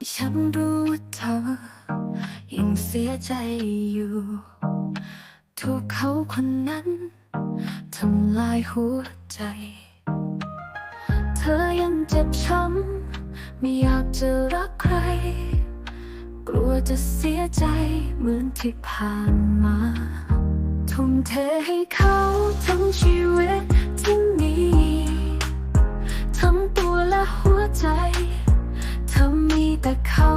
ยังรู้ว่าเธอ ยังเสียใจอยู่ ถูกเขาคนนั้นทำลายหัวใจ เธอยังเจ็บช้ำ ไม่อยากจะรักใคร กลัวจะเสียใจเหมือนที่ผ่านมาทุ่มเทให้เขาทั้งชีวิตที่มี เขา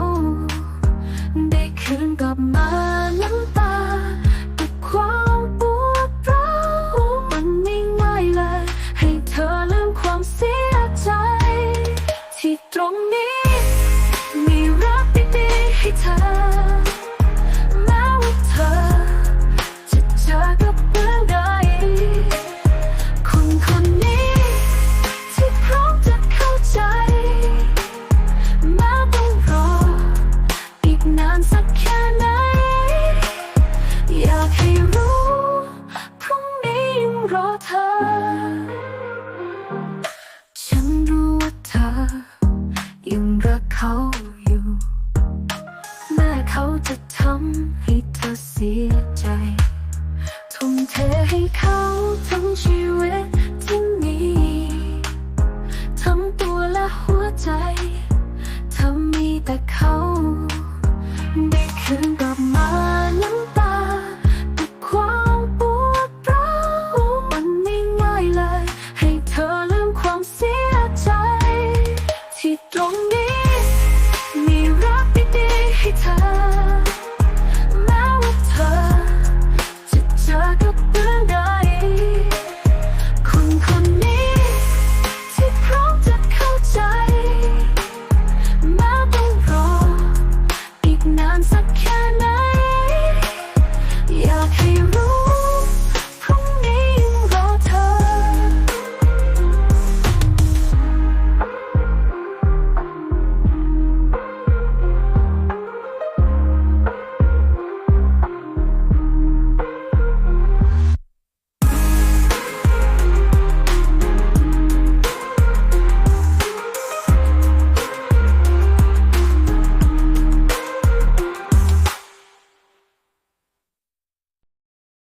ได้คืนกลับมาน้ำตาแต่ความปวดร้าวมันไม่เลย ให้เธอลืมความเสียใจ ที่ตรงนี้ ฉันรู้ว่าเธอ ยังรักเขาอยู่ แม้เขาจะทำให้เธอเสียใจ ทุมเทให้เขา